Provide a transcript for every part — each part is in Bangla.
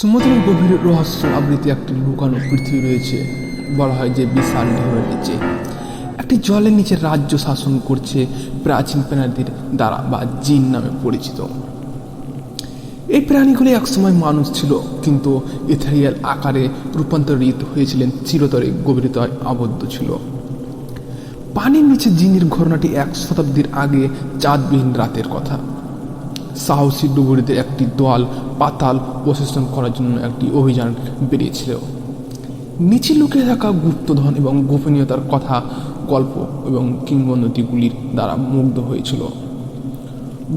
সমুদ্রের গভীরে রহস্য আবৃত্তি একটি লুকানো পৃথিবী রয়েছে, বলা হয় যে বিশাল ঢেউয়ের নিচে। একটি জলের নিচে রাজ্য শাসন করছে প্রাচীন প্রাণীদের দ্বারা বা জিন নামে পরিচিত। এই প্রাণীগুলি একসময় মানুষ ছিল, কিন্তু ইথারিয়াল আকারে রূপান্তরিত হয়েছিলেন, চিরতরে গভীরতায় আবদ্ধ ছিল। পানির নিচে জিনের ঘটনাটি এক শতাব্দীর আগে চাঁদবিহীন রাতের কথা। সাহসী ডুবুরিদের একটি দল পাতাল প্রশাসন করার জন্য একটি অভিযান বেরিয়েছিল। নিচে লুকিয়ে থাকা গুপ্তধন এবং গোপনীয়তার কথা গল্প এবং কিংবদন্তিগুলির দ্বারা মুগ্ধ হয়েছিল।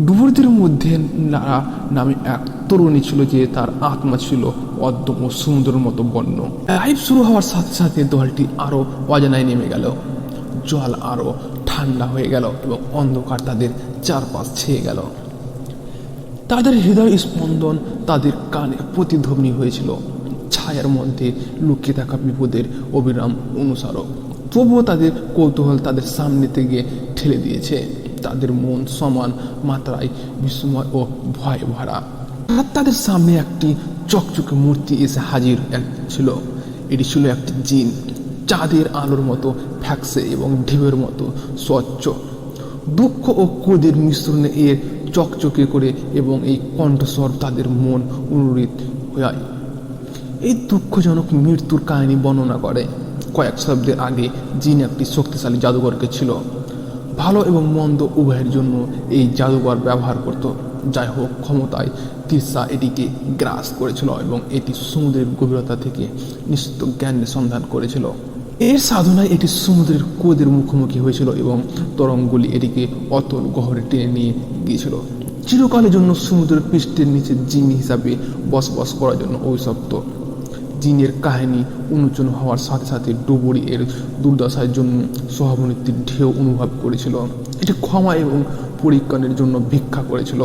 ডুবুরিদের মধ্যে নারা নামে এক তরুণী ছিল যে তার আত্মা ছিল অদ্যম ও সমুদ্রের মতো বন্য। লাইভ শুরু হওয়ার সাথে সাথে দলটি আরও অজানায় নেমে গেল। জল আরও ঠান্ডা হয়ে গেল এবং অন্ধকার তাদের চারপাশ ছেয়ে গেল। তাদের হৃদয় স্পন্দন তাদের কানে প্রতিধ্বনি হয়েছিল। ছায়ার মধ্যে লুকিয়ে থাকা বিপদের অবিরাম অনুসারক। তবুও তাদের কৌতূহল তাদের সামনে থেকে ঠেলে দিয়েছে। তাদের মন সমান মাত্রায় বিস্ময় ও ভয় ভরা। আর তাদের সামনে একটি চকচকে মূর্তি এসে হাজির ছিল। এটি ছিল একটি জিন। চাঁদের আলোর মতো ফ্যাক্সে এবং ঢেউয়ের মতো স্বচ্ছ দুঃখ ও ক্রোধের মিশ্রণে এর চকচকে করে এবং এই কণ্ঠস্বর তাদের মন অনুরিত হয়। এই দুঃখজনক মৃত্যুর কাহিনী বর্ণনা করে। কয়েক শব্দের আগে জিন একটি শক্তিশালী জাদুঘরকে ছিল। ভালো এবং মন্দ উভয়ের জন্য এই জাদুঘর ব্যবহার করত। যাই হোক, ক্ষমতায় তিরসা এটিকে গ্রাস করেছিল এবং এটি সমুদ্রের গভীরতা থেকে নিশ্চিত জ্ঞানের সন্ধান করেছিল। এর সাধনায় এটি সমুদ্রের কোদের মুখোমুখি হয়েছিল এবং তরঙ্গগুলি এটিকে অতল গহরে টেনে নিয়ে গিয়েছিল। চিরকালের জন্য সমুদ্রের পৃষ্ঠের নিচে জিমি হিসাবে বসবাস করার জন্য অভিশপ্ত। জিনের কাহিনী উন্মোচন হওয়ার সাথে সাথে ডুবুরি এর দুর্দশার জন্য সহানুভূতির ঢেউ অনুভব করেছিল। এটি ক্ষমা এবং পরীক্ষণের জন্য ভিক্ষা করেছিল।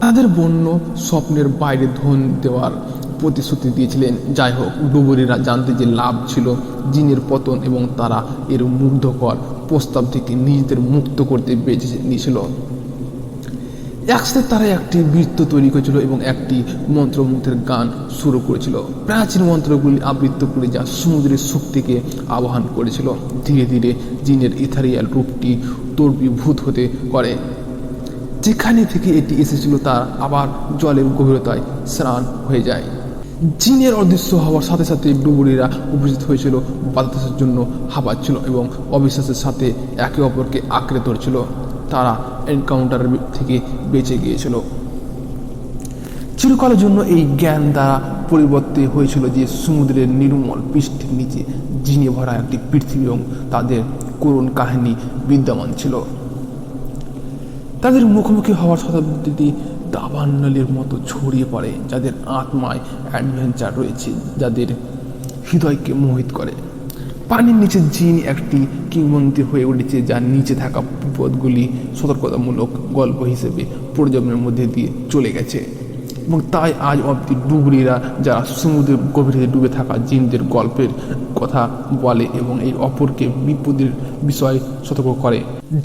তাদের বন্য স্বপ্নের বাইরে ধন দেওয়ার প্রতিশ্রুতি দিয়েছিলেন। যাই হোক, ডুবুরিরা জানতে যে লাভ ছিল জিনের পতন এবং তারা এর মুগ্ধকর প্রস্তাব থেকে নিজেদের মুক্ত করতে বেঁচে নিয়েছিল। একসাথে তারা একটি বৃত্ত তৈরি করেছিল এবং একটি মন্ত্রমুগ্ধের গান শুরু করেছিল। প্রাচীন মন্ত্রগুলি আবৃত্ত করে যা সমুদ্রের শক্তিকে আবাহন করেছিল। ধীরে ধীরে জিনের ইথারিয়াল রূপটি তর্বীভূত হতে করে যেখানে থেকে এটি এসেছিল, তা আবার জলের গভীরতায় স্নান হয়ে যায়। জিনের অদৃশ্য হওয়ার সাথে সাথে ডুবুরিরা উপস্থিত হয়েছিল, বাতাসের জন্য হাবাচ্ছিল এবং অবিশ্বাসের সাথে একে অপরকে আঁকড়ে ধরছিল। তারা এনকাউন্টারের থেকে বেঁচে গিয়েছিল। চিরকালের জন্য এই জ্ঞান দ্বারা পরিবর্তে হয়েছিল যে সমুদ্রের নির্মল পৃষ্ঠের নিচে জিনে ভরা একটি পৃথিবী এবং তাদের করুণ কাহিনী বিদ্যমান ছিল। তাদের মুখোমুখি হওয়ার শতাব্দীতে দাবান্নলের মতো ছড়িয়ে পড়ে যাদের আত্মায় অ্যাডভেঞ্চার রয়েছে, যাদের হৃদয়কে মোহিত করে। পানির নিচে জিন একটি কিংবন্তি হয়ে উঠেছে, যার নিচে থাকা বিপদগুলি সতর্কতামূলক গল্প হিসেবে প্রজন্মের মধ্যে দিয়ে চলে গেছে। এবং তাই আজ অবধি ডুবুরিরা যারা সমুদ্রের গভীরে ডুবে থাকা জিনদের গল্পের কথা বলে এবং এই অপরকে বিপদের বিষয়ে সতর্ক করে।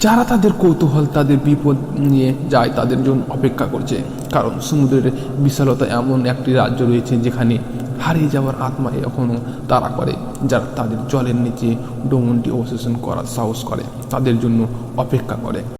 যারা তাদের কৌতূহল, তাদের বিপদ নিয়ে যায়, তাদের জন্য অপেক্ষা করছে। কারণ সমুদ্রের বিশালতা এমন একটি রাজ্য রয়েছে যেখানে হারিয়ে যাওয়ার আত্মা এখনও তারা করে যারা তাদের জলের নিচে ডোমনটি অবশেষণ করার সাহস করে, তাদের জন্য অপেক্ষা করে।